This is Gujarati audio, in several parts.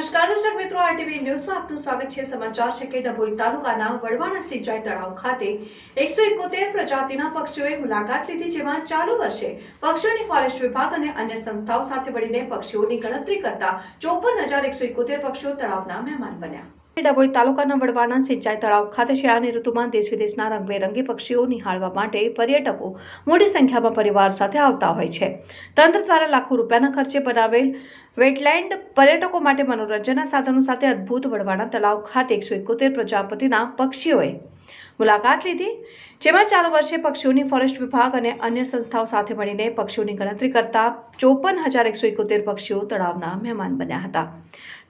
નમસ્કાર, દર્શક મિત્રો આરટીવી ન્યૂઝમાં આપનું સ્વાગત છે. સમાચાર છે કે ડભોઈ તાલુકાના વડવાણા સિંચાઈ તળાવ ખાતે એકસો એકોતેર પ્રજાતિના પક્ષીઓએ મુલાકાત લીધી, જેમાં ચાલુ વર્ષે પક્ષીઓની ફોરેસ્ટ વિભાગ અને અન્ય સંસ્થાઓ સાથે મળીને પક્ષીઓની ગણતરી કરતા ચોપન હજાર એકસો એકોતેર પક્ષીઓ તળાવના મહેમાન બન્યા. ડભોઈ તાલુકાના વડવાણા સિંચાઈ તળાવ ખાતે શિયાળાની ઋતુમાં દેશ વિદેશના રંગબેરંગી પક્ષીઓ નિહાળવા માટે પર્યટકો મોટી સંખ્યામાં પરિવાર સાથે આવતા હોય છે. તંત્ર દ્વારા લાખો રૂપિયાના ખર્ચે બનાવેલ વેટલેન્ડ પર્યટકો માટે મનોરંજનના સાધનો સાથે અદ્ભુત વડવાણા તળાવ ખાતે એકસો એકોતેર પ્રજાપતિના પક્ષીઓએ મુલાકાત લીધી, જેમાં ચાલુ વર્ષે પક્ષીઓની ફોરેસ્ટ વિભાગ અને અન્ય સંસ્થાઓ સાથે મળીને પક્ષીઓની ગણતરી કરતા ચોપન હજાર એકસો એકોતેર પક્ષીઓ તળાવના મહેમાન બન્યા હતા.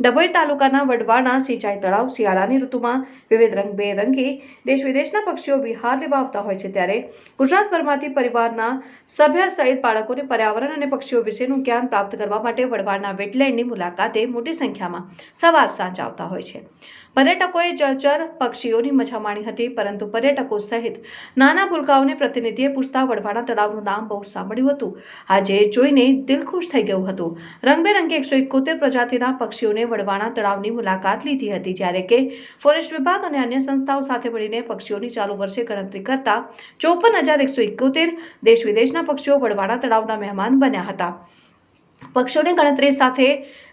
ડભોઈ તાલુકાના વડવાણા સિંચાઈ તળાવ શિયાળાની ઋતુમાં વિવિધ રંગબેરંગી દેશ વિદેશના પક્ષીઓ વિહાર લેવા આવતા હોય છે ત્યારે ગુજરાતભરમાંથી પરિવારના સભ્ય સહિત બાળકોને પર્યાવરણ અને પક્ષીઓ વિશેનું જ્ઞાન પ્રાપ્ત કરવા માટે વડવાના વેટલેન્ડની મુલાકાતે મોટી સંખ્યામાં સવાર સાંજ આવતા હોય છે. પર્યટકોએ જળચર પક્ષીઓની મજા માણી હતી, પરંતુ પર્યટકો સહિત નાના ભૂલકાઓને પ્રતિનિધિએ પૂછતા વડવાણા તળાવનું નામ બહુ સાંભળ્યું હતું. આજે જોઈને દિલ ખુશ થઈ ગયું હતું. રંગબેરંગી એકસો એકોતેર પ્રજાતિના પક્ષીઓને વડવાણા તળાવની મુલાકાત લીધી હતી, જ્યારે કે ફોરેસ્ટ વિભાગ અને અન્ય સંસ્થાઓ સાથે મળીને પક્ષીઓની ચાલુ વર્ષે ગણતરી કરતા ચોપન હજાર એકસો એકોતેર દેશ વિદેશના પક્ષીઓ વડવાણા તળાવના મહેમાન બન્યા હતા. પક્ષીઓની ગણતરી સાથે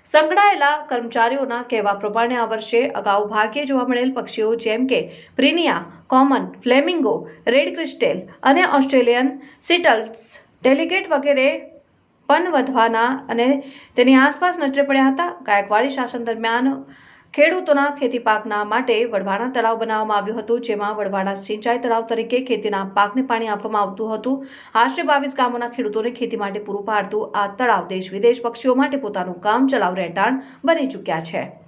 સંકળાયેલા કર્મચારીઓના કહેવા પ્રમાણે આ વર્ષે અગાઉ ભાગ્યે જોવા મળેલ પક્ષીઓ જેમ કે prinia, common, flamingo, red crested અને ઓસ્ટ્રેલિયન સિટલ્સ, ડેલિગેટ વગેરે પણ વધવાના અને તેની આસપાસ નજરે પડ્યા હતા. ગાયકવાડી શાસન દરમિયાન ખેડૂતોના ખેતી પાકના માટે વડવાણા તળાવ બનાવવામાં આવ્યું હતું, જેમાં વડવાણા સિંચાઈ તળાવ તરીકે ખેતીના પાકને પાણી આપવામાં આવતું હતું. આશરે બાવીસ ગામોના ખેડૂતોને ખેતી માટે પૂરું પાડતું આ તળાવ દેશ વિદેશ પક્ષીઓ માટે પોતાનું કામ ચલાવ રહેઠાણ બની ચૂક્યા છે.